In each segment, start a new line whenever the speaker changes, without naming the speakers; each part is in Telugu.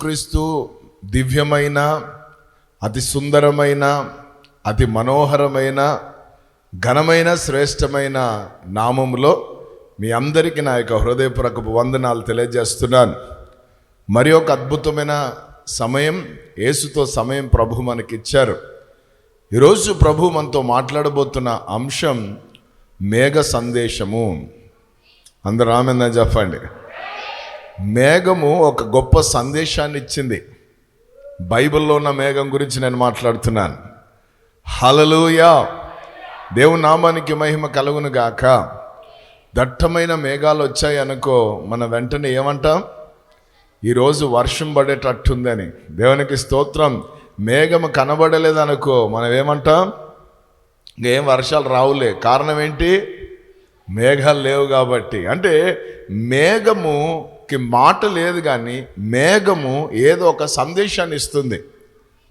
యేసుక్రీస్తు దివ్యమైన అతి సుందరమైన అతి మనోహరమైన ఘనమైన శ్రేష్టమైన నామములో మీ అందరికీ నా యొక్క హృదయపూర్వకపు వందనాలు తెలియజేస్తున్నాను. మరి ఒక అద్భుతమైన సమయం యేసుతో సమయం ప్రభు మనకిచ్చారు. ఈరోజు ప్రభు మనతో మాట్లాడబోతున్న అంశం మేఘ సందేశము అందరూ ఆమెందని చెప్పండి. మేఘము ఒక గొప్ప సందేశాన్ని ఇచ్చింది బైబిల్లో ఉన్న మేఘం గురించి నేను మాట్లాడుతున్నాను. హలలుయా దేవుని నామానికి మహిమ కలుగును గాక. దట్టమైన మేఘాలు వచ్చాయి అనుకో మన వెంటనే ఏమంటాం? ఈరోజు వర్షం పడేటట్టుందని. దేవునికి స్తోత్రం. మేఘము కనబడలేదనుకో మనం ఏమంటాం? ఇంకేం వర్షాలు రావులే. కారణం ఏంటి? మేఘాలు లేవు కాబట్టి. అంటే మేఘము మేఘముకి మాట లేదు కానీ మేఘము ఏదో ఒక సందేశాన్ని ఇస్తుంది.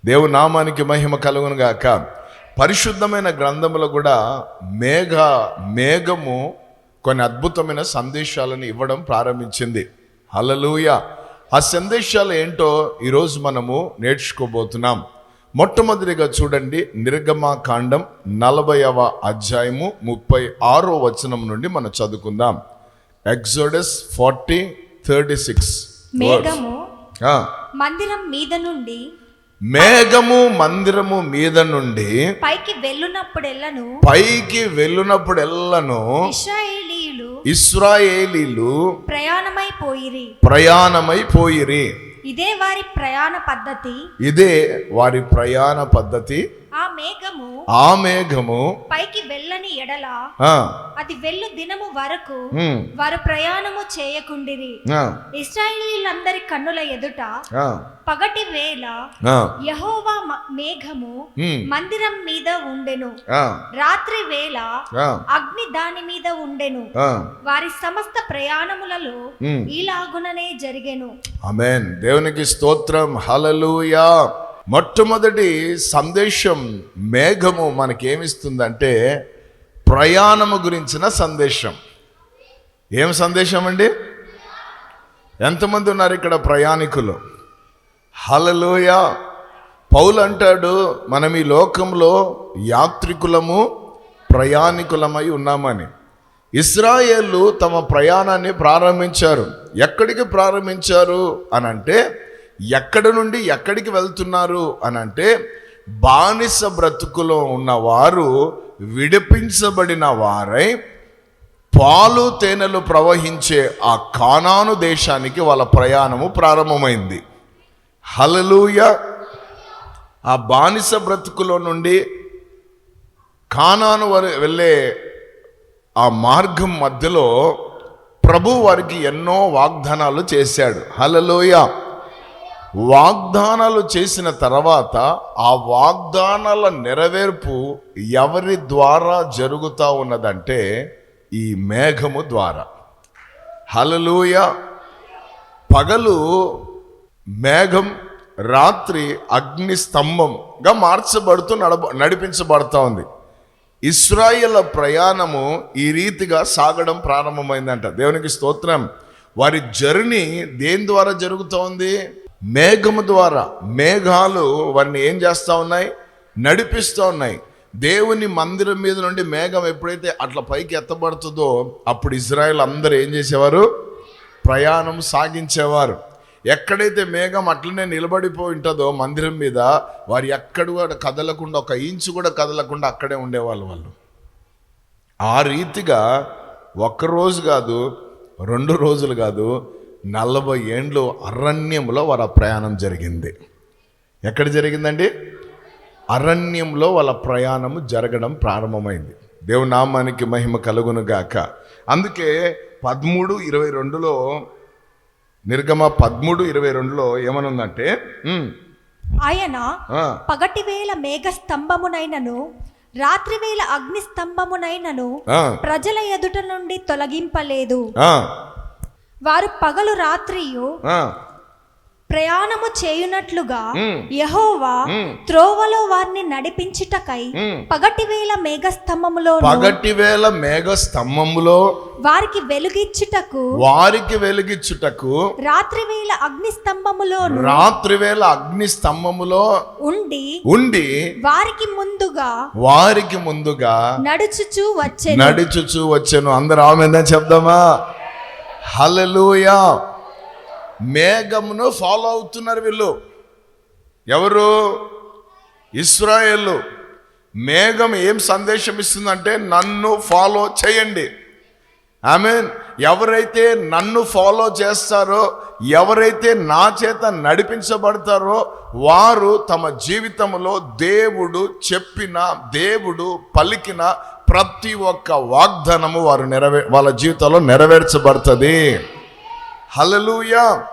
దేవు నామానికి మహిమ కలుగును గాక. పరిశుద్ధమైన గ్రంథములో కూడా మేఘ మేఘము కొన్ని అద్భుతమైన సందేశాలను ఇవ్వడం ప్రారంభించింది. హలలుయ ఆ సందేశాలు ఏంటో ఈరోజు మనము నేర్చుకోబోతున్నాం. మొట్టమొదటిగా చూడండి నిర్గమాకాండం నలభైవ అధ్యాయము ముప్పై ఆరో వచనం నుండి మనం చదువుకుందాం. ఎగ్జోడస్ ఫార్టీ థర్టీ సిక్స్
మేఘము మందిరం మీద నుండి
మేఘము మందిరము మీద నుండి
పైకి వెళ్ళునప్పుడెల్లను
పైకి వెళ్ళినప్పుడు ఎల్లను
ఇశ్రాయేలీయులు
ఇస్రాయేలీలు
ప్రయాణమైపోయిరి
ప్రయాణమైపోయిరి
ఇదే వారి ప్రయాణ పద్ధతి.
ఇదే వారి ప్రయాణ పద్ధతి.
ఆ మేఘము
ఆ మేఘము
పైకి వెళ్ళని ఎడల అది వెళ్ళు దినము వరకు వారు ప్రయాణము చేయకుండిరి. ఇస్రాయేలీలందరి కన్నుల ఎదుట పగటి వేళ యహోవా మేఘము మందిరం మీద ఉండెను. రాత్రి వేళ అగ్ని దాని మీద ఉండెను. వారి సమస్త ప్రయాణములలో
ఉమ్.
ఈలాగుననే జరిగెను.
ఆమేన్. దేవునికి స్తోత్రం. హలలుయా మొట్టమొదటి సందేశం మేఘము మనకేమిస్తుందంటే ప్రయాణము గురించిన సందేశం. ఏం సందేశం అండి? ఎంతమంది ఉన్నారు ఇక్కడ ప్రయాణికులు? హలలోయ పౌలు అంటాడు మనం ఈ లోకంలో యాత్రికులము ప్రయాణికులమై ఉన్నామని. ఇస్రాయేళ్ళు తమ ప్రయాణాన్ని ప్రారంభించారు. ఎక్కడికి ప్రారంభించారు అని అంటే ఎక్కడి నుండి ఎక్కడికి వెళ్తున్నారు అని అంటే బానిస బ్రతుకులో ఉన్నవారు విడిపించబడిన వారై పాలు తేనెలు ప్రవహించే ఆ కానాను దేశానికి వాళ్ళ ప్రయాణము ప్రారంభమైంది. హలలుయ ఆ బానిస బ్రతుకులో నుండి కానాను వారి వెళ్ళే ఆ మార్గం మధ్యలో ప్రభు వారికి ఎన్నో వాగ్దానాలు చేశాడు. హలలోయ వాగ్దానాలు చేసిన తర్వాత ఆ వాగ్దానాల నెరవేర్పు ఎవరి ద్వారా జరుగుతూ ఉన్నదంటే ఈ మేఘము ద్వారా. హలలుయ పగలు మేఘం రాత్రి అగ్ని స్తంభంగా మార్చబడుతూ నడబ నడిపించబడుతూ ఉంది. ఇస్రాయేల్ ప్రయాణము ఈ రీతిగా సాగడం ప్రారంభమైందంట. దేవునికి స్తోత్రం. వారి జర్నీ దేని ద్వారా జరుగుతోంది మేఘము ద్వారా మేఘాలు వారిని ఏం చేస్తూ ఉన్నాయి? నడిపిస్తూ ఉన్నాయి. దేవుని మందిరం మీద నుండి మేఘం ఎప్పుడైతే అట్లా పైకి ఎత్తబడుతుందో అప్పుడు ఇజ్రాయెల్ అందరూ ఏం చేసేవారు? ప్రయాణం సాగించేవారు. ఎక్కడైతే మేఘం అట్లనే నిలబడిపోయి ఉంటుందో మందిరం మీద వారు ఎక్కడ కూడా కదలకుండా ఒక ఇంచు కూడా కదలకుండా అక్కడే ఉండేవాళ్ళు వాళ్ళు. ఆ రీతిగా ఒక్క రోజు కాదు రెండు రోజులు కాదు నలభై ఏండ్లు అరణ్యంలో వారి ప్రయాణం జరిగింది. ఎక్కడ జరిగిందండి? అరణ్యంలో వాళ్ళ ప్రయాణము జరగడం ప్రారంభమైంది. దేవుని నామానికి మహిమ కలుగును గాక. అందుకే పదమూడు ఇరవై రెండులో నిర్గమ పదమూడు ఇరవై రెండులో ఏమనుందంటే
ఆయన పగటి వేళ మేఘ స్తంభమునైనను రాత్రి వేళ అగ్ని స్తంభమునైనను ప్రజల ఎదుట నుండి తొలగింపలేదు. వారు పగలు రాత్రియు ప్రయాణము చేయునట్లుగా. యహోవా. త్రోవలో వారిని నడిపించుటకై. పగటి వేళ మేఘస్తంభములో
పగటి వేళ మేఘ స్తంభములో
వారికి వెలుగిచ్చుటకు
వారికి వెలిగించుటకు
రాత్రి వేళ అగ్ని స్తంభములోను
రాత్రి వేళ అగ్ని స్తంభములో
ఉండి
ఉండి
వారికి ముందుగా
వారికి ముందుగా
నడుచుచూ వచ్చే
నడుచుచూ వచ్చాను అందరు ఆమెందని చెప్దామా హలలుయా మేఘమును ఫాలో అవుతున్నారు వీళ్ళు. ఎవరు? ఇస్రాయేళ్ళు మేఘం ఏం సందేశం ఇస్తుందంటే నన్ను ఫాలో చేయండి. ఐ మీన్ ఎవరైతే నన్ను ఫాలో చేస్తారో ఎవరైతే నా చేత నడిపించబడతారో వారు తమ జీవితంలో దేవుడు చెప్పిన దేవుడు పలికిన ప్రతి ఒక్క వాగ్దానము వారు నెరవే వాళ్ళ జీవితంలో నెరవేర్చబడుతుంది. హలలుయా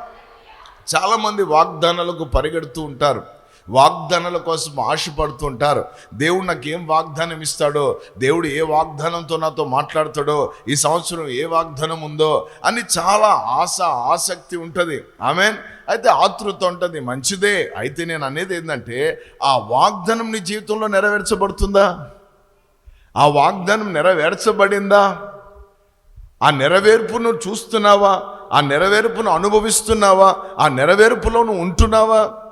చాలామంది వాగ్దానాలకు పరిగెడుతూ ఉంటారు. వాగ్దానాల కోసం ఆశపడుతూ ఉంటారు. దేవుడు నాకు ఏం వాగ్దానం ఇస్తాడో దేవుడు ఏ వాగ్దానంతో నాతో మాట్లాడతాడో ఈ సంవత్సరం ఏ వాగ్దానం ఉందో అని చాలా ఆశ ఆసక్తి ఉంటుంది. ఆమె అయితే ఆతృత ఉంటుంది. మంచిదే. అయితే నేను అనేది ఏంటంటే ఆ వాగ్దానం నీ జీవితంలో నెరవేర్చబడుతుందా? ఆ వాగ్దానం నెరవేర్చబడిందా? ఆ నెరవేర్పును చూస్తున్నావా? ఆ నెరవేర్పును అనుభవిస్తున్నావా? ఆ నెరవేర్పులో నువ్వు ఉంటున్నావా?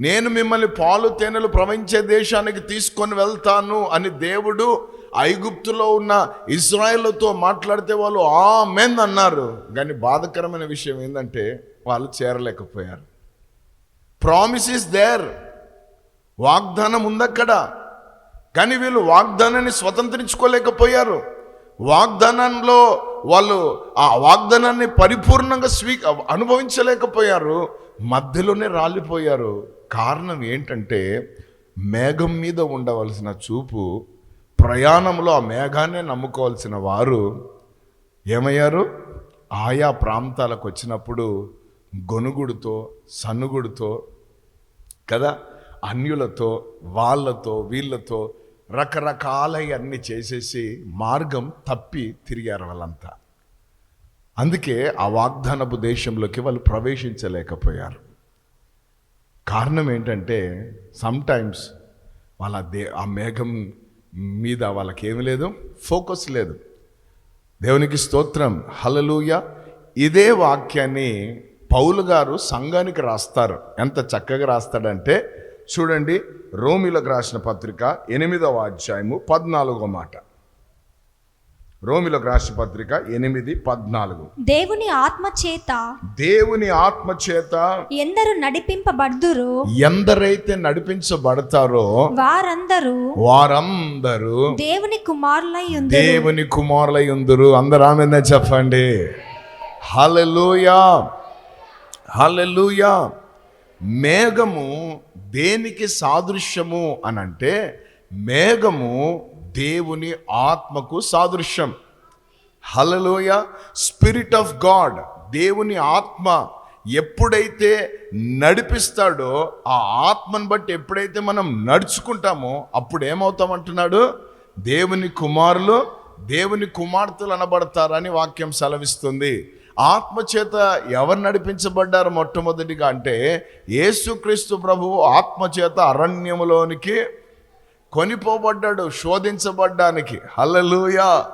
నేను మిమ్మల్ని పాలు తేనెలు ప్రవహించే దేశానికి తీసుకొని వెళ్తాను అని దేవుడు ఐగుప్తులో ఉన్న ఇజ్రాయిల్తో మాట్లాడితే వాళ్ళు ఆ మెన్ అన్నారు. కానీ బాధకరమైన విషయం ఏంటంటే వాళ్ళు చేరలేకపోయారు. ప్రామిస్ ఇస్ దేర్ వాగ్దానం ఉందక్కడ. కానీ వీళ్ళు వాగ్దానాన్ని స్వతంత్రించుకోలేకపోయారు. వాగ్దానంలో వాళ్ళు ఆ వాగ్దానాన్ని పరిపూర్ణంగా స్వీ అనుభవించలేకపోయారు. మధ్యలోనే రాలిపోయారు. కారణం ఏంటంటే మేఘం మీద ఉండవలసిన చూపు ప్రయాణంలో ఆ మేఘాన్నే నమ్ముకోవాల్సిన వారు ఏమయ్యారు? ఆయా ప్రాంతాలకు వచ్చినప్పుడు గొనుగుడుతో సనుగుడుతో కదా అన్యులతో వాళ్ళతో వీళ్ళతో రకరకాలై అన్ని చేసేసి మార్గం తప్పి తిరిగారు వాళ్ళంతా. అందుకే ఆ వాగ్దానపు దేశంలోకి వాళ్ళు ప్రవేశించలేకపోయారు. కారణం ఏంటంటే సమ్టైమ్స్ వాళ్ళ దే ఆ మేఘం మీద వాళ్ళకి ఏమి లేదు ఫోకస్ లేదు. దేవునికి స్తోత్రం హలలుయ ఇదే వాక్యాన్ని పౌలు గారు సంఘానికి రాస్తారు. ఎంత చక్కగా రాస్తాడంటే చూడండి రోమిలకు రాసిన పత్రిక ఎనిమిదవ అధ్యాయము పద్నాలుగో మాట. రోమిలకు రాసిన పత్రిక ఎనిమిది పద్నాలుగు.
దేవుని ఆత్మ చేత
దేవుని ఆత్మ చేత
ఎందరు నడిపింపబడుదురు?
ఎందరైతే నడిపించబడతారో
వారందరూ
వారందరూ
దేవుని కుమారులై
దేవుని కుమారులై ఉందరు. అందరూ ఆమె చెప్పండి. హల్లెలూయా హల్లెలూయా మేఘము దేనికి సాదృశ్యము అని అంటే మేఘము దేవుని ఆత్మకు సాదృశ్యం. హలలోయ స్పిరిట్ ఆఫ్ గాడ్ దేవుని ఆత్మ ఎప్పుడైతే నడిపిస్తాడో ఆ ఆత్మను బట్టి ఎప్పుడైతే మనం నడుచుకుంటామో అప్పుడు ఏమవుతామంటున్నాడు దేవుని కుమారులు దేవుని కుమార్తెలు అనబడతారని వాక్యం సెలవిస్తుంది. ఆత్మచేత ఎవరు నడిపించబడ్డారు మొట్టమొదటిగా అంటే యేసుక్రీస్తు ప్రభువు ఆత్మచేత అరణ్యములోనికి కొనిపోబడ్డాడు శోధించబడ్డానికి. హలలుయా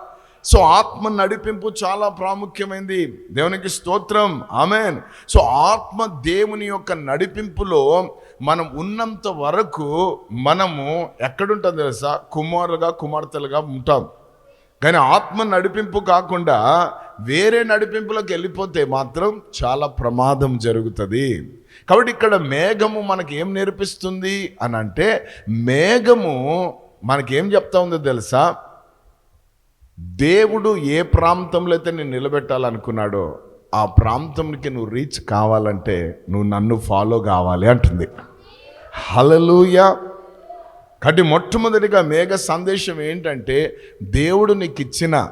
సో ఆత్మ నడిపింపు చాలా ప్రాముఖ్యమైంది. దేవునికి స్తోత్రం. ఆమెన్. సో ఆత్మ దేవుని యొక్క నడిపింపులో మనం ఉన్నంత వరకు మనము ఎక్కడుంటాం తెలుసా? కుమారులుగా కుమార్తెలుగా ఉంటాం. కానీ ఆత్మ నడిపింపు కాకుండా వేరే నడిపింపులోకి వెళ్ళిపోతే మాత్రం చాలా ప్రమాదం జరుగుతుంది. కాబట్టి ఇక్కడ మేఘము మనకి ఏం నేర్పిస్తుంది అని అంటే మేఘము మనకి ఏం చెప్తా ఉందో తెలుసా? దేవుడు ఏ ప్రాంతంలో అయితే నేను నిలబెట్టాలనుకున్నాడో ఆ ప్రాంతంకి నువ్వు రీచ్ కావాలంటే నువ్వు నన్ను ఫాలో కావాలి అంటుంది. హలలుయా కాబట్టి మొట్టమొదటిగా మేఘ సందేశం ఏంటంటే దేవుడు నీకు ఇచ్చిన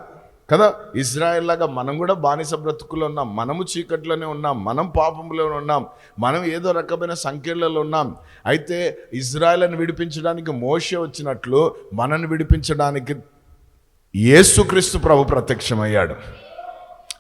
కదా? ఇజ్రాయెల్ లాగా మనం కూడా బానిస బ్రతుకులో ఉన్నాం మనము చీకట్లోనే ఉన్నాం మనం పాపంలోనే ఉన్నాం మనం ఏదో రకమైన సంఖ్యలలో ఉన్నాం. అయితే ఇజ్రాయెల్ని విడిపించడానికి మోషే వచ్చినట్లు మనని విడిపించడానికి యేసుక్రీస్తు ప్రభు ప్రత్యక్షమయ్యాడు.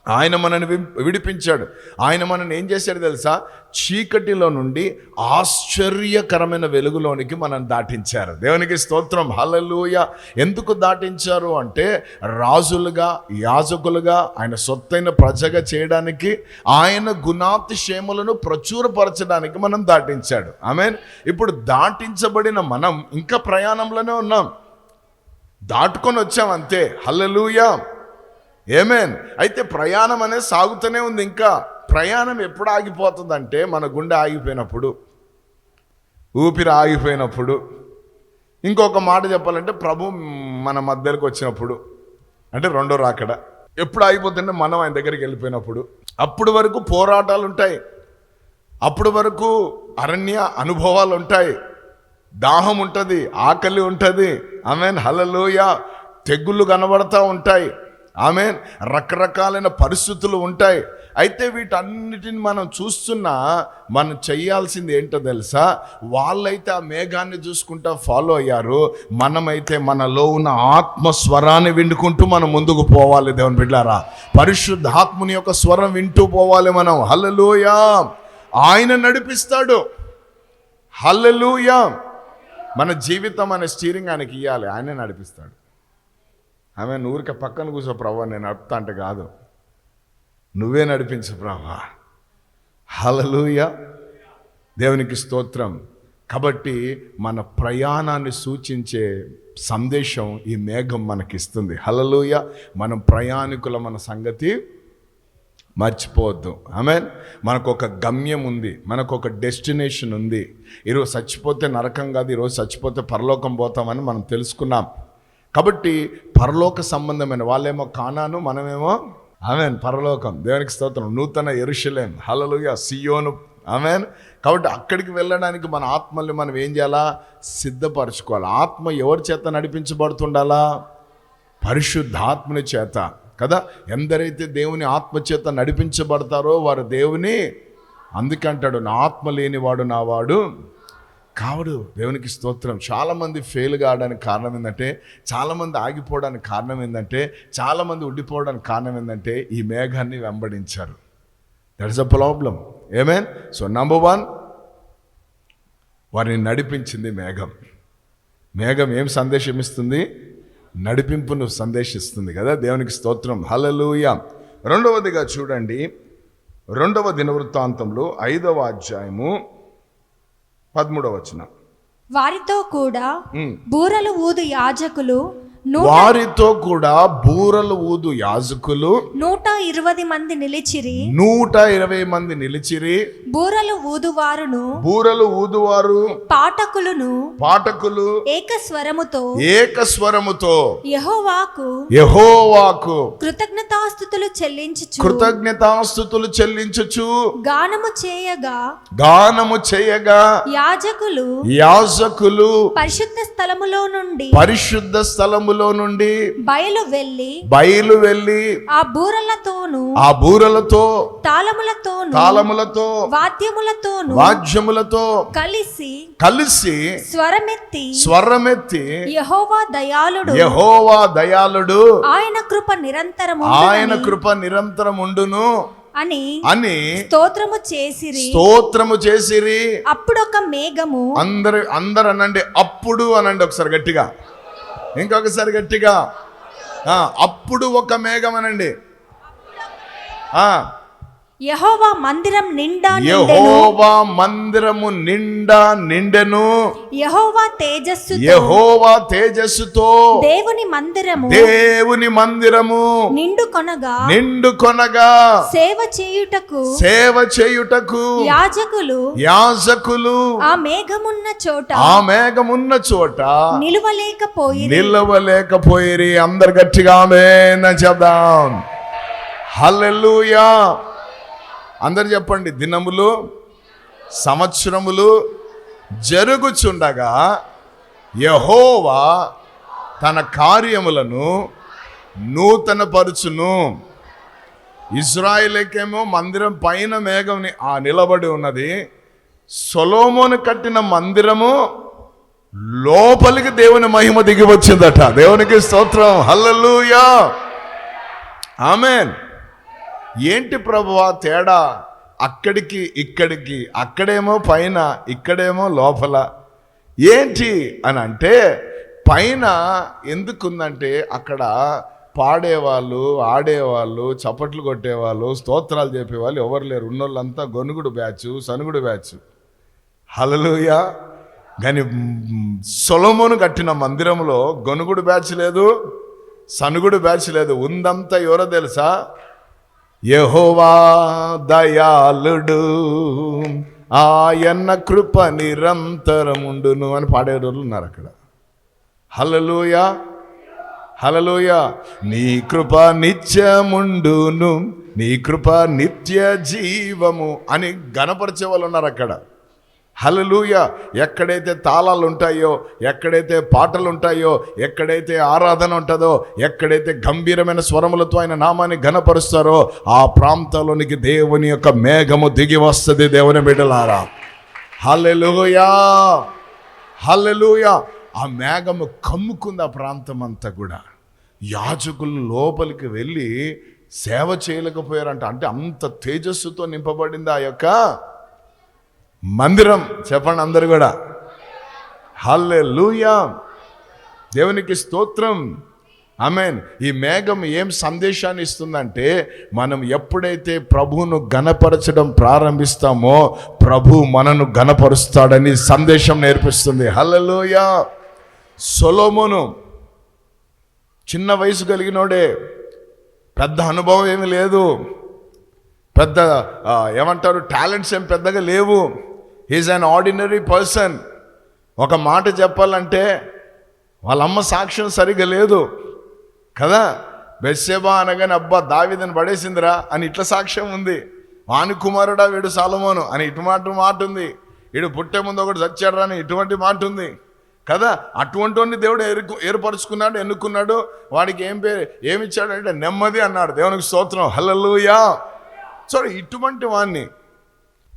ఆయన మనని వి- విడిపించాడు. ఆయన మనని ఏం చేశాడు తెలుసా? చీకటిలో నుండి ఆశ్చర్యకరమైన వెలుగులోనికి మనం దాటించారు. దేవునికి స్తోత్రం. హలలుయ ఎందుకు దాటించారు అంటే రాజులుగా యాజకులుగా ఆయన సొత్తైన ప్రజగా చేయడానికి ఆయన గుణాతిశేములను ప్రచురపరచడానికి మనం దాటించాడు. ఆమె ఇప్పుడు దాటించబడిన మనం ఇంకా ప్రయాణంలోనే ఉన్నాం. దాటుకొని వచ్చాం అంతే. హల్లెలూయా. ఏమేన్ అయితే ప్రయాణం అనేది సాగుతూనే ఉంది. ఇంకా ప్రయాణం ఎప్పుడు ఆగిపోతుందంటే మన గుండె ఆగిపోయినప్పుడు ఊపిరి ఆగిపోయినప్పుడు. ఇంకొక మాట చెప్పాలంటే ప్రభు మన మధ్యలోకి వచ్చినప్పుడు అంటే రెండో రాకడ. ఎప్పుడు ఆగిపోతుంటే మనం ఆయన దగ్గరికి వెళ్ళిపోయినప్పుడు. అప్పుడు వరకు పోరాటాలు ఉంటాయి. అప్పుడు వరకు అరణ్య అనుభవాలు ఉంటాయి. దాహం ఉంటుంది ఆకలి ఉంటుంది. ఆమెన్ హలలోయ తెగుళ్ళు కనబడతా ఉంటాయి. ఆమెన్. రకరకాలైన పరిస్థితులు ఉంటాయి. అయితే వీటన్నిటిని మనం చూస్తున్నా మనం చేయాల్సింది ఏంటో తెలుసా? వాళ్ళైతే ఆ మేఘాన్ని చూసుకుంటా ఫాలో అయ్యారు. మనమైతే మనలో ఉన్న ఆత్మ స్వరాన్ని విండుకుంటూ మనం ముందుకు పోవాలి దేవుని బిడ్డారా. పరిశుద్ధాత్ముని యొక్క స్వరం వింటూ పోవాలి మనం. హల్లెలూయా. ఆయన నడిపిస్తాడు. హల్లెలూయా. మన జీవితం అనే స్టీరింగ్ ఆయనకి ఇవ్వాలి ఆయనే నడిపిస్తాడు. ఆమె ఊరికే పక్కన కూర్చో ప్రభా నేను నడుపుతా అంటే కాదు. నువ్వే నడిపించు ప్రభా. హలలుయ దేవునికి స్తోత్రం. కాబట్టి మన ప్రయాణాన్ని సూచించే సందేశం ఈ మేఘం మనకిస్తుంది. హలలుయ మనం ప్రయాణికుల మన సంగతి మర్చిపోవద్దు. ఆమె మనకు ఒక గమ్యం ఉంది. మనకు ఒక డెస్టినేషన్ ఉంది. ఈరోజు చచ్చిపోతే నరకం కాదు. ఈరోజు చచ్చిపోతే పరలోకం పోతామని మనం తెలుసుకున్నాం. కాబట్టి పరలోక సంబంధమైన వాళ్ళేమో కానాను మనమేమో ఆమెన్ పరలోకం. దేవునికి స్తోత్రం. నూతన ఎరుషలేం. హలలుగా సియోను. ఆమెన్. కాబట్టి అక్కడికి వెళ్ళడానికి మన ఆత్మల్ని మనం ఏం చేయాలా? సిద్ధపరచుకోవాలి. ఆత్మ ఎవరి చేత నడిపించబడుతుండాలా? పరిశుద్ధాత్మని చేత. కదా? ఎందరైతే దేవుని ఆత్మ చేత నడిపించబడతారో వారు దేవుని అందుకంటాడు. నా ఆత్మ లేనివాడు నా వాడు కావడు దేవునికి స్తోత్రం. చాలామంది ఫెయిల్ కావడానికి కారణం ఏంటంటే చాలామంది ఆగిపోవడానికి కారణం ఏంటంటే చాలామంది ఉండిపోవడానికి కారణం ఏంటంటే ఈ మేఘాన్ని వెంబడించారు. That is a problem amen so number one వారిని నడిపించింది మేఘం. మేఘం ఏం సందేశం ఇస్తుంది? నడిపింపును సందేశిస్తుంది కదా దేవునికి స్తోత్రం. హలలుయ రెండవదిగా చూడండి రెండవ దినవృత్తాంతంలో ఐదవ అధ్యాయము పదమూడవ వచనం
వారితో కూడా. బూరలు ఊదు యాజకులు
వారితో కూడా బూరలు ఊదు యాజకులు.
నూట ఇరవై మంది నిలిచిరి.
నూట ఇరవై మంది నిలిచిరి.
బూరలు ఊదువారును.
బూరలు ఊదువారు.
పాఠకులను.
పాఠకులు.
ఏక స్వరముతో
ఏకస్వరముతో.
యెహోవాకు.
యహోవాకు.
కృతజ్ఞతాస్థుతులు చెల్లించుచు.
కృతజ్ఞతాస్థుతులు చెల్లించుచు.
గానము చేయగా.
గానము చేయగా.
యాజకులు.
యాజకులు.
పరిశుద్ధ స్థలములో నుండి.
పరిశుద్ధ స్థలములో నుండి
బయలు వెళ్ళి
బయలు వెళ్ళి
ఆ బూరలతోను
ఆ బూరలతో
తాళములతోను
తాళములతో
వాద్యములతోను
వాద్యములతో
కలిసి
కలిసి
స్వరమెత్తి
స్వరమెత్తి
యెహోవా దయాళుడు.
యహోవా దయాళుడు.
ఆయన కృప నిరంతరము
ఆయన కృప నిరంతరం ఉండును
అని
అని
స్తోత్రము చేసిరి.
స్తోత్రము చేసిరి.
అప్పుడొక మేఘము
అందరు అందరు అనండి అప్పుడు అనండి ఒకసారి గట్టిగా. ఇంకొకసారి గట్టిగా. అప్పుడు ఒక మేఘం అనండి.
యెహోవా మందిరం నిండా
యెహోవా మందిరము నిండా నిండెను.
యెహోవా తేజస్సు
యెహోవా తేజస్సుతో.
దేవుని మందిరము
దేవుని మందిరము
నిండు కొనగా
నిండు కొనగా
సేవ చేయుటకు
సేవ చేయుటకు
యాజకులు
యాజకులు
ఆ మేఘమున్న చోట
ఆ మేఘమున్న చోట
నిలువలేకపోయి
నిలవలేకపోయిరి. అందరు గట్టిగా అని చెప్దాం. హల్లెలూయా. అందరు చెప్పండి దినములు సంవత్సరములు జరుగుచుండగా యహోవా తన కార్యములను నూతనపరుచును. ఇజ్రాయిలేకేమో మందిరం పైన మేఘం ఆ నిలబడి ఉన్నది. సొలోమోను కట్టిన మందిరము లోపలికి దేవుని మహిమ దిగి వచ్చిందట దేవునికి స్తోత్రం. హల్లెలూయా. ఆమెన్. ఏంటి ప్రభువా తేడా? అక్కడికి ఇక్కడికి అక్కడేమో పైన ఇక్కడేమో లోపల. ఏంటి అని అంటే పైన ఎందుకుందంటే అక్కడ పాడేవాళ్ళు ఆడేవాళ్ళు చప్పట్లు కొట్టేవాళ్ళు స్తోత్రాలు చెప్పేవాళ్ళు ఎవరు లేరు. ఉన్నోళ్ళంతా గొనుగుడు బ్యాచ్ సనుగుడు బ్యాచ్. హలలుయ కానీ సొలమును కట్టిన మందిరంలో గొనుగుడు బ్యాచ్ లేదు సనుగుడు బ్యాచ్ లేదు. ఉందంతా ఎవరో తెలుసా? యహోవా దయాళుడు. ఆయన్న కృప నిరంతరముండును అని పాడేటోళ్ళు ఉన్నారు అక్కడ. హలలోయ హలలోయ నీ కృప నిత్యముండును నీ కృప నిత్య జీవము అని గణపరిచే వాళ్ళు ఉన్నారు అక్కడ. హలలుయ ఎక్కడైతే తాళాలు ఉంటాయో ఎక్కడైతే పాటలు ఉంటాయో ఎక్కడైతే ఆరాధన ఉంటుందో ఎక్కడైతే గంభీరమైన స్వరములతో ఆయన నామాన్ని ఘనపరుస్తారో ఆ ప్రాంతంలోనికి దేవుని యొక్క మేఘము దిగి వస్తుంది దేవుని బిడ్డలారా. హలలుయా హల్లెలూయా. ఆ మేఘము కమ్ముకుంది ఆ ప్రాంతం అంతా కూడా. యాజకులు లోపలికి వెళ్ళి సేవ చేయలేకపోయారంట. అంటే అంత తేజస్సుతో నింపబడింది ఆ యొక్క మందిరం చెప్పండి అందరు కూడా. హల్లే దేవునికి స్తోత్రం. ఆమెన్. ఈ మేఘం ఏం సందేశాన్ని ఇస్తుందంటే మనం ఎప్పుడైతే ప్రభువును గణపరచడం ప్రారంభిస్తామో ప్రభు మనను గణపరుస్తాడని సందేశం నేర్పిస్తుంది. హల్లెలూయ. సొలోమును చిన్న వయసు కలిగినోడే పెద్ద అనుభవం ఏమీ లేదు. పెద్ద ఏమంటారు టాలెంట్స్ ఏం పెద్దగా లేవు. ఈజ్ అన్ ఆర్డినరీ పర్సన్ ఒక మాట చెప్పాలంటే వాళ్ళ అమ్మ సాక్ష్యం సరిగా లేదు. కదా? బెస్సేబా అనగానే అబ్బా దావిదని పడేసిందిరా అని ఇట్లా సాక్ష్యం ఉంది. వాని కుమారుడా వీడు సాలమోను అని ఇటు మాట మాట ఉంది. వీడు పుట్టే ముందు ఒకటి చచ్చాడు అని ఇటువంటి మాట ఉంది. కదా? అటువంటి దేవుడు ఎరుకు ఏర్పరచుకున్నాడు ఎన్నుకున్నాడు? వాడికి ఏం పేరు ఏమిచ్చాడు అంటే నెమ్మది అన్నాడు. దేవునికి స్తోత్రం. హలలుయా సో ఇటువంటి వాణ్ణి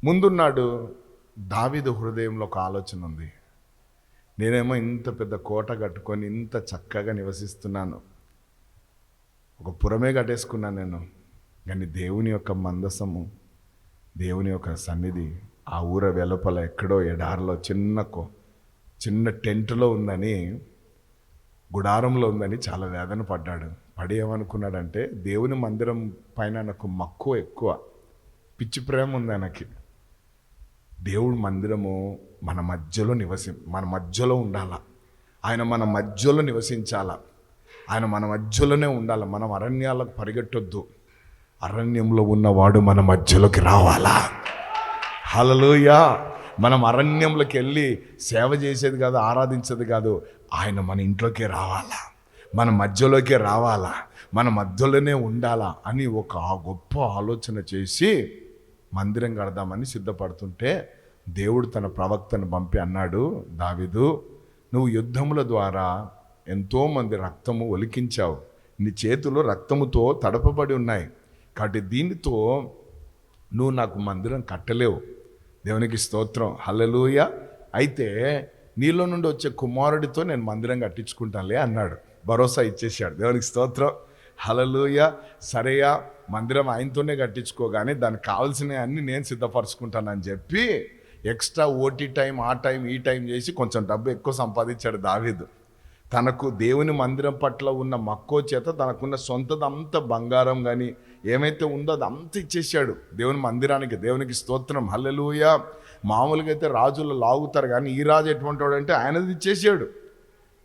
ముందున్నాడు దావిదు హృదయంలో ఒక ఆలోచన ఉంది. నేనేమో ఇంత పెద్ద కోట కట్టుకొని ఇంత చక్కగా నివసిస్తున్నాను. ఒక పురమే కట్టేసుకున్నాను నేను. కానీ దేవుని యొక్క మందసము దేవుని యొక్క సన్నిధి ఆ ఊర వెలుపల ఎక్కడో ఎడారిలో చిన్న కో చిన్న టెంట్లో ఉందని గుడారంలో ఉందని చాలా వేదన పడ్డాడు. పడి ఏమనుకున్నాడంటే దేవుని మందిరం పైన నాకు మక్కువ ఎక్కువ. పిచ్చి ప్రేమ ఉంది ఆయనకి. దేవుడి మందిరము మన మధ్యలో నివసి మన మధ్యలో ఉండాల. ఆయన మన మధ్యలో నివసించాల. ఆయన మన మధ్యలోనే ఉండాలి. మనం అరణ్యాలకు పరిగెట్టొద్దు. అరణ్యంలో ఉన్నవాడు మన మధ్యలోకి రావాలా. హలలుయ మనం అరణ్యంలోకి వెళ్ళి సేవ చేసేది కాదు ఆరాధించేది కాదు ఆయన మన ఇంట్లోకి రావాలా. మన మధ్యలోకి రావాలా. మన మధ్యలోనే ఉండాలా అని ఒక గొప్ప ఆలోచన చేసి మందిరం కడదామని సిద్ధపడుతుంటే దేవుడు తన ప్రవక్తను పంపి అన్నాడు దావిదు నువ్వు యుద్ధముల ద్వారా ఎంతోమంది రక్తము ఒలికించావు. నీ చేతులు రక్తముతో తడపబడి ఉన్నాయి. కాబట్టి దీనితో నువ్వు నాకు మందిరం కట్టలేవు. దేవునికి స్తోత్రం. హల్లెలూయ. అయితే నీలో నుండి వచ్చే కుమారుడితో నేను మందిరం కట్టించుకుంటానులే అన్నాడు. భరోసా ఇచ్చేసాడు దేవునికి స్తోత్రం. హలలుయ సరేయా. మందిరం ఆయనతోనే కట్టించుకోగానే దానికి కావాల్సినవి అన్నీ నేను సిద్ధపరచుకుంటానని చెప్పి ఎక్స్ట్రా ఓటీ టైం ఆ టైం ఈ టైం చేసి కొంచెం డబ్బు ఎక్కువ సంపాదించాడు దావీదు. తనకు దేవుని మందిరం పట్ల ఉన్న మక్కువ చేత తనకున్న సొంతదంతా బంగారం కానీ ఏమైతే ఉందో అది అంత ఇచ్చేసాడు దేవుని మందిరానికి దేవునికి స్తోత్రం. హల్లెలూయ. మామూలుగా అయితే రాజులు లాగుతారు కానీ ఈ రాజు ఎటువంటి వాడు అంటే ఆయనది ఇచ్చేసాడు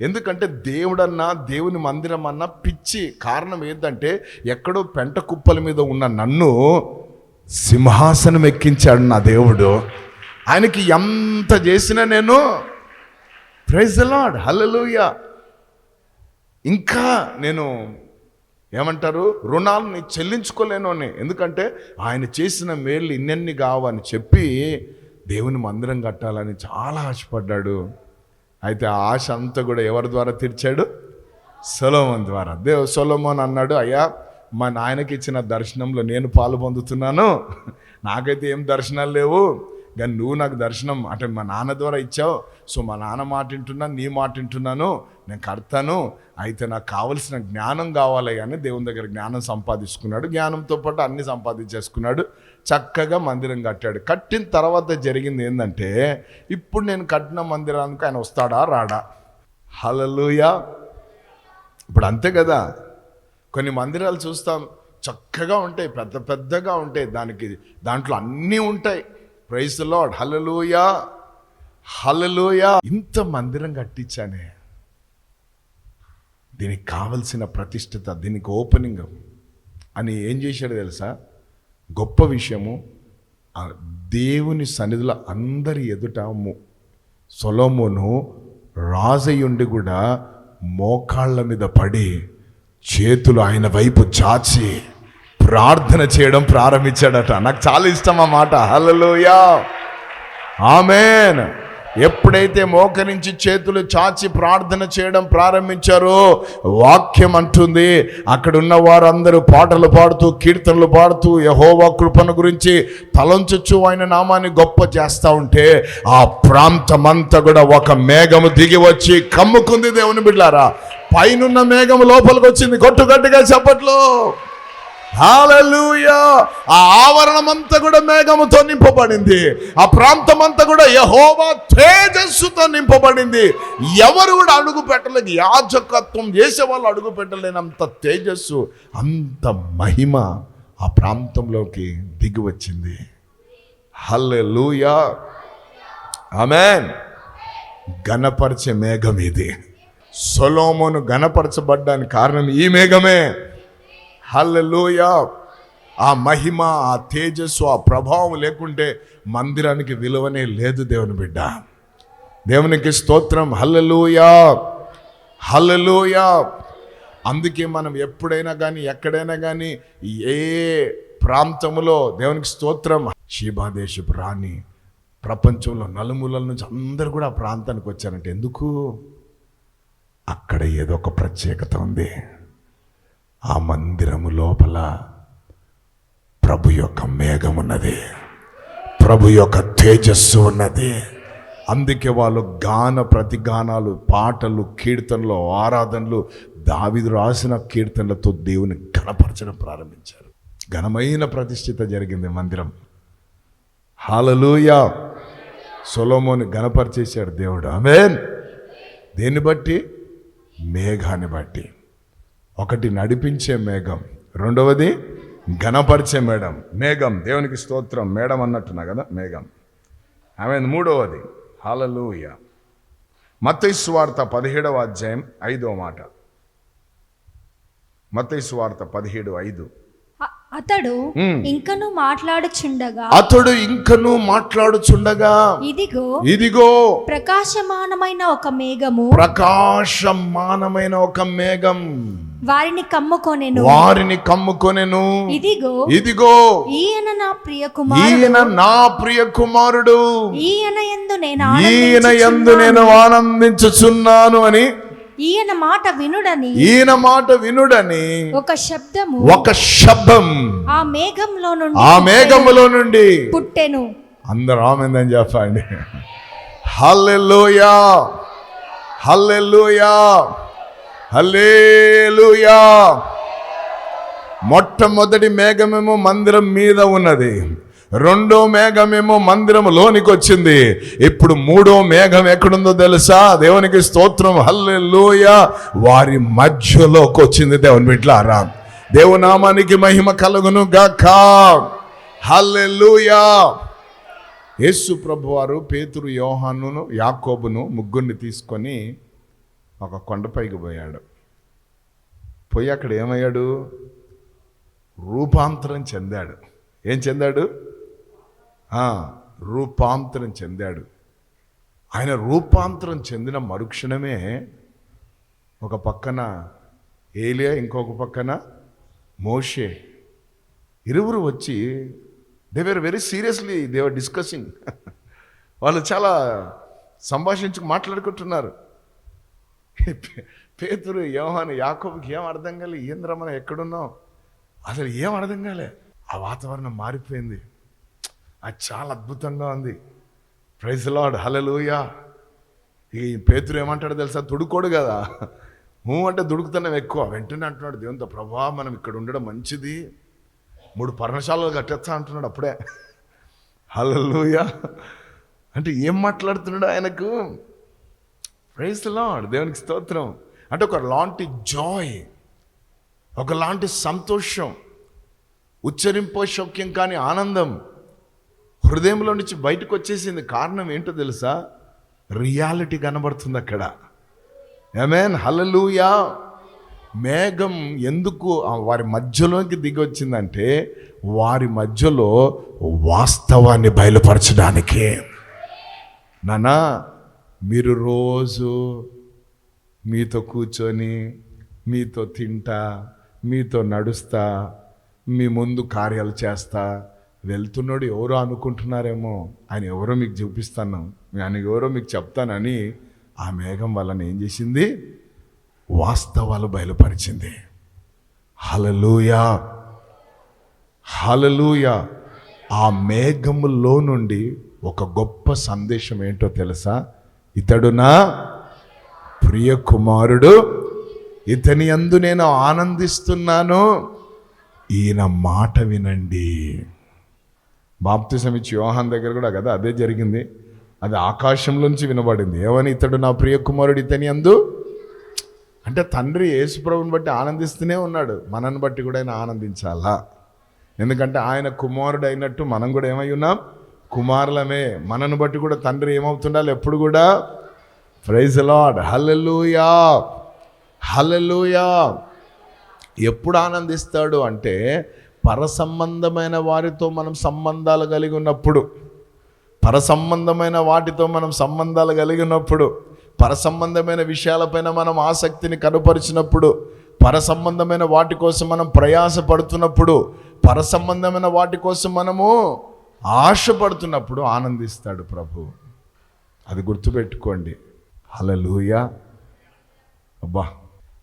ఎందుకంటే దేవుడన్నా దేవుని మందిరం అన్నా పిచ్చి కారణం ఏంటంటే ఎక్కడో పెంట కుప్పల మీద ఉన్న నన్ను సింహాసనం ఎక్కించాడు నా దేవుడు. ఆయనకి ఎంత చేసినా నేను ప్రైజ్ లాడ్ హలలుయ ఇంకా నేను ఏమంటారు రుణాలని చెల్లించుకోలేను అని. ఎందుకంటే ఆయన చేసిన మేళ్ళు ఇన్నెన్ని కావని చెప్పి దేవుని మందిరం కట్టాలని చాలా ఆశపడ్డాడు. అయితే ఆ ఆశ అంతా కూడా ఎవరి ద్వారా తీర్చాడు? సొలోమోన్ ద్వారా. దేవ్ సొలోమన్ అన్నాడు అయ్యా మా నాయనకి ఇచ్చిన దర్శనంలో నేను పాలు పొందుతున్నాను. నాకైతే ఏం దర్శనాలు లేవు. కానీ నువ్వు నాకు దర్శనం అంటే మా నాన్న ద్వారా ఇచ్చావు. సో మా నాన్న మాట వింటున్నాను నీ మాట వింటున్నాను. నేను కడతాను. అయితే నాకు కావలసిన జ్ఞానం కావాలి అని దేవుని దగ్గర జ్ఞానం సంపాదించుకున్నాడు. జ్ఞానంతో పాటు అన్ని సంపాదించేసుకున్నాడు. చక్కగా మందిరం కట్టాడు. కట్టిన తర్వాత జరిగింది ఏంటంటే ఇప్పుడు నేను కట్టిన మందిరానికి ఆయన వస్తాడా రాడా? హలలుయా ఇప్పుడు అంతే కదా. కొన్ని మందిరాలు చూస్తాం చక్కగా ఉంటాయి పెద్ద పెద్దగా ఉంటాయి. దానికి దాంట్లో అన్నీ ఉంటాయి. ప్రైస్ లాడ్ హలలుయా హలలుయా ఇంత మందిరం కట్టించానే. దీనికి కావలసిన ప్రతిష్టత దీనికి ఓపెనింగ్ అని ఏం చేశాడు తెలుసా? గొప్ప విషయము దేవుని సన్నిధిలో అందరి ఎదుట సొలోమోను రాజయుండి కూడా మోకాళ్ళ మీద పడి చేతులు ఆయన వైపు చాచి ప్రార్థన చేయడం ప్రారంభించాడట. నాకు చాలా ఇష్టం ఆ మాట. Hallelujah amen. ఎప్పుడైతే మోకరించి చేతులు చాచి ప్రార్థన చేయడం ప్రారంభించారో వాక్యం అంటుంది. అక్కడ ఉన్న వారందరూ పాటలు పాడుతూ కీర్తనలు పాడుతూ యహోవా కృపను గురించి తలంచొచ్చు ఆయన నామాన్ని గొప్ప చేస్తా ఉంటే ఆ ప్రాంతమంతా కూడా ఒక మేఘము దిగి వచ్చి కమ్ముకుంది దేవుని బిడ్డారా. పైనున్న మేఘము లోపలికి వచ్చింది. కొట్టు చెప్పట్లో. హాలూయా ఆ ఆవరణమంతా కూడా మేఘముతో నింపబడింది. ఆ ప్రాంతమంతా కూడా యహోవా తేజస్సుతో నింపబడింది. ఎవరు కూడా అడుగు పెట్టలేదు యాజకత్వం చేసే వాళ్ళు అడుగు పెట్టలేనంత తేజస్సు అంత మహిమ ఆ ప్రాంతంలోకి దిగి వచ్చింది హల్లెలూయా. ఆమెన్. గణపరిచే మేఘం ఇది. సొలోమోను గణపరచబడ్డానికి కారణం ఈ మేఘమే. హల్లెలూయా. ఆ మహిమ ఆ తేజస్సు ఆ ప్రభావం లేకుంటే మందిరానికి విలువనే లేదు దేవుని బిడ్డ. దేవునికి స్తోత్రం. హల్లెలూయా. హల్లెలూయా. అందుకే మనం ఎప్పుడైనా కానీ ఎక్కడైనా కానీ ఏ ప్రాంతములో దేవునికి స్తోత్రం. శీబాదేశపు రాణి. ప్రపంచంలో నలుమూలల నుంచి అందరూ కూడా ఆ ప్రాంతానికి వచ్చారంటే ఎందుకు? అక్కడ ఏదో ఒక ప్రత్యేకత ఉంది. ఆ మందిరము లోపల ప్రభు యొక్క మేఘం ఉన్నది. ప్రభు యొక్క తేజస్సు ఉన్నది. అందుకే వాళ్ళు గాన ప్రతిగానాలు పాటలు కీర్తనలు ఆరాధనలు దావిదు రాసిన కీర్తనలతో దేవుని ఘనపరచడం ప్రారంభించారు. ఘనమైన ప్రతిష్ఠిత జరిగింది మందిరం. హాలలుయా సొలోమోని ఘనపరిచేశాడు దేవుడు. ఆమెన్! దేన్ని బట్టి? మేఘాన్ని బట్టి. ఒకటి నడిపించే మేఘం రెండవది ఘనపరిచే మేడం. మేఘం దేవునికి స్తోత్రం. మేడం అన్నట్టున్నా కదా మేఘం. ఆమె మూడవది హాలలుయ మత్తయి వార్త పదిహేడవ అధ్యాయం ఐదవ మాట. మత్తయి వార్త పదిహేడు ఐదు.
అతడు. ఇంకను మాట్లాడుచుండగా
అతడు ఇంకను మాట్లాడుచుండగా
ఇదిగో
ఇదిగో
ప్రకాశమానమైన ఒక మేఘము.
ప్రకాశమానమైన ఒక మేఘం.
వారిని కమ్ముకొనెను.
వారిని కమ్ముకొనెను.
ఇదిగో
ఇదిగో
ఈయన నా ప్రియ కుమారుడు
ఈయన నా ప్రియ కుమారుడు
ఈయన ఎందు నేను
ఈయన యందు నేను ఆనందించుచున్నాను అని
ఈయన మాట వినుడని.
ఈయన మాట వినుడని
ఒక శబ్దము
ఒక శబ్దం
ఆ మేఘంలో నుండి
ఆ మేఘములో నుండి
పుట్టెను.
అందరూ ఆమెందని చెప్పండి. హల్లెలూయా హల్లెలూయా. హలేలుయా మొట్టమొదటి మేఘమేమో మందిరం మీద ఉన్నది. రెండో మేఘమేమో మందిరం లోనికి వచ్చింది. ఇప్పుడు మూడో మేఘం ఎక్కడుందో తెలుసా? దేవునికి స్తోత్రం. హల్లెలూయా. వారి మధ్యలోకి వచ్చింది దేవుని బిడ్డలారా దేవునామానికి మహిమ కలుగును గాక హల్లెలూయా. యేసు ప్రభువారు పేతురు యోహానును యాకోబును ముగ్గురిని తీసుకొని ఒక కొండపైకి పోయాడు. పోయి అక్కడ ఏమయ్యాడు? రూపాంతరం చెందాడు. ఏం చెందాడు? రూపాంతరం చెందాడు. ఆయన రూపాంతరం చెందిన మరుక్షణమే ఒక పక్కన ఏలియా ఇంకొక పక్కన మోషే. ఇరువురు వచ్చి they were very seriously they were discussing. వాళ్ళు చాలా సంభాషించుకు మాట్లాడుకుంటున్నారు. పేతురు యోహాను యాకోబుకి ఏం అర్థం కాలే? ఏంద్రా మనం ఎక్కడున్నాం? అసలు ఏం అర్థం కాలే? ఆ వాతావరణం మారిపోయింది. అది చాలా అద్భుతంగా ఉంది. ప్రైజ్ లాడ్ హలలుయా ఈ పేతురు ఏమంటాడో తెలుసా? దుడుకోడు కదా. హూ అంటే దుడుకుతున్నాం ఎక్కువ. వెంటనే అంటున్నాడు దేవునితో ప్రభా మనం ఇక్కడ ఉండడం మంచిది. మూడు పర్ణశాలలు కట్టేస్తా అంటున్నాడు అప్పుడే. హలలుయా అంటే ఏం మాట్లాడుతున్నాడు ఆయనకు? ప్రైజ్ లాడ్ దేవునికి స్తోత్రం. అంటే ఒక లాంటి జాయ్ ఒకలాంటి సంతోషం ఉచ్చరింపో శౌక్యం కాని ఆనందం హృదయంలో నుంచి బయటకు వచ్చేసింది కారణం ఏంటో తెలుసా? రియాలిటీ కనబడుతుంది అక్కడ. ఏమేన్ హలలుయా మేఘం ఎందుకు వారి మధ్యలోకి దిగి వచ్చిందంటే వారి మధ్యలో వాస్తవాన్ని బయలుపరచడానికి. నానా మీరు రోజు మీతో కూర్చొని మీతో తింటా మీతో నడుస్తా మీ ముందు కార్యాలు చేస్తా వెళ్తున్నాడు ఎవరో అనుకుంటున్నారేమో ఆయన ఎవరో మీకు చూపిస్తాను ఆయన ఎవరో మీకు చెప్తానని ఆ మేఘం వలన ఏం చేసింది? వాస్తవాలు బయలుపరిచింది. హలలుయా హలలుయా ఆ మేఘములో నుండి ఒక గొప్ప సందేశం ఏంటో తెలుసా? ఇతడు నా ప్రియ కుమారుడు ఇతని అందు నేను ఆనందిస్తున్నాను. ఈయన మాట వినండి. బాప్తిసం ఇచ్చి యోహాన్ దగ్గర కూడా కదా అదే జరిగింది. అది ఆకాశంలోంచి వినబడింది. ఏమని? ఇతడు నా ప్రియ కుమారుడు ఇతని అందు అంటే తండ్రి యేసుప్రభుని బట్టి ఆనందిస్తూనే ఉన్నాడు. మనని బట్టి కూడా ఆయన ఆనందించాలా? ఎందుకంటే ఆయన కుమారుడు అయినట్టు మనం కూడా ఏమై ఉన్నాం? కుమారులమే. మనను బట్టి కూడా తండ్రి ఏమవుతుండాలి? ఎప్పుడు కూడా? ప్రైజ్ లాడ్ హల్లెలూయా హల్లెలూయా ఎప్పుడు ఆనందిస్తాడు అంటే పరసంబంధమైన వారితో మనం సంబంధాలు కలిగి ఉన్నప్పుడు. పరసంబంధమైన వాటితో మనం సంబంధాలు కలిగి ఉన్నప్పుడు. పరసంబంధమైన విషయాలపైన మనం ఆసక్తిని కనుపరిచినప్పుడు. పరసంబంధమైన వాటి కోసం మనం ప్రయాసపడుతున్నప్పుడు. పరసంబంధమైన వాటి కోసం మనము ఆశపడుతున్నప్పుడు ఆనందిస్తాడు ప్రభు. అది గుర్తుపెట్టుకోండి. హలలుయ అబ్బా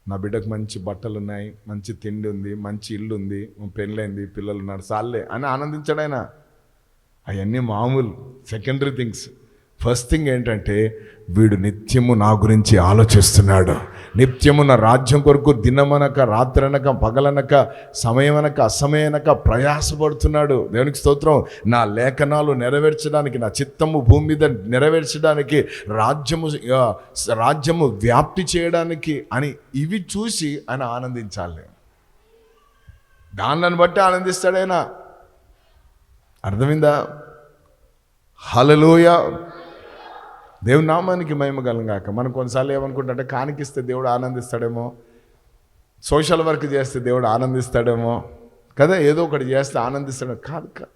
నా బిడ్డకు మంచి బట్టలు ఉన్నాయి మంచి తిండి ఉంది మంచి ఇల్లు ఉంది పెళ్ళైంది పిల్లలు ఉన్నారు సాల్లే అని ఆనందించడైనా అవన్నీ మామూలు సెకండరీ థింగ్స్ ఫస్ట్ థింగ్ ఏంటంటే వీడు నిత్యము నా గురించి ఆలోచిస్తున్నాడు. నిత్యము నా రాజ్యం కొరకు దినమనక రాత్రనక పగలనక సమయమనక అసమయనక ప్రయాసపడుతున్నాడు. దేవునికి స్తోత్రం. నా లేఖనాలు నెరవేర్చడానికి నా చిత్తము భూమి మీద నెరవేర్చడానికి రాజ్యము రాజ్యము వ్యాప్తి చేయడానికి అని ఇవి చూసి ఆయన ఆనందించాలి దాన్ని బట్టి ఆనందిస్తాడైనా అర్థమైందా? హలలోయ దేవుని నామానికి మహిమ కలంగాక మనం కొన్నిసార్లు ఏమనుకుంటుంటే కానికిస్తే దేవుడు ఆనందిస్తాడేమో సోషల్ వర్క్ చేస్తే దేవుడు ఆనందిస్తాడేమో కదా? ఏదో ఒకటి చేస్తే ఆనందిస్తాడు కాదు కాదు.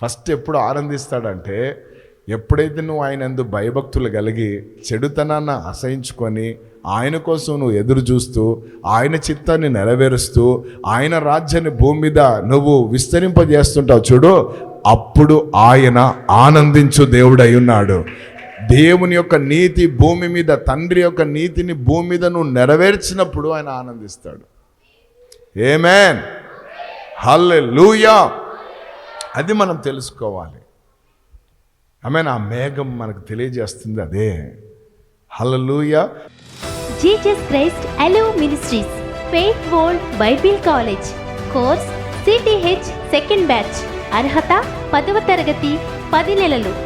ఫస్ట్ ఎప్పుడు ఆనందిస్తాడంటే ఎప్పుడైతే నువ్వు ఆయన ఎందు భయభక్తులు కలిగి చెడుతనాన్ని అసహించుకొని ఆయన కోసం నువ్వు ఎదురు చూస్తూ ఆయన చిత్తాన్ని నెరవేరుస్తూ ఆయన రాజ్యాన్ని భూమి మీద నువ్వు విస్తరింపజేస్తుంటావు చూడు అప్పుడు ఆయన ఆనందించు దేవుడై ఉన్నాడు. దేవుని యొక్క నీతి భూమి మీద తండ్రి యొక్క నీతిని భూమి మీద నువ్వు నెరవేర్చినప్పుడు ఆయన ఆనందిస్తాడు. ఏమేన్ హల్లే అది మనం తెలుసుకోవాలి. ఆమెన్ ఆ మేఘం మనకు తెలియజేస్తుంది అదే. హల్లూయా
జీసస్ క్రైస్ట్ అలో ministries faith world bible college course సిటీహెచ్ second batch అర్హత పదవ తరగతి పది నెలలు.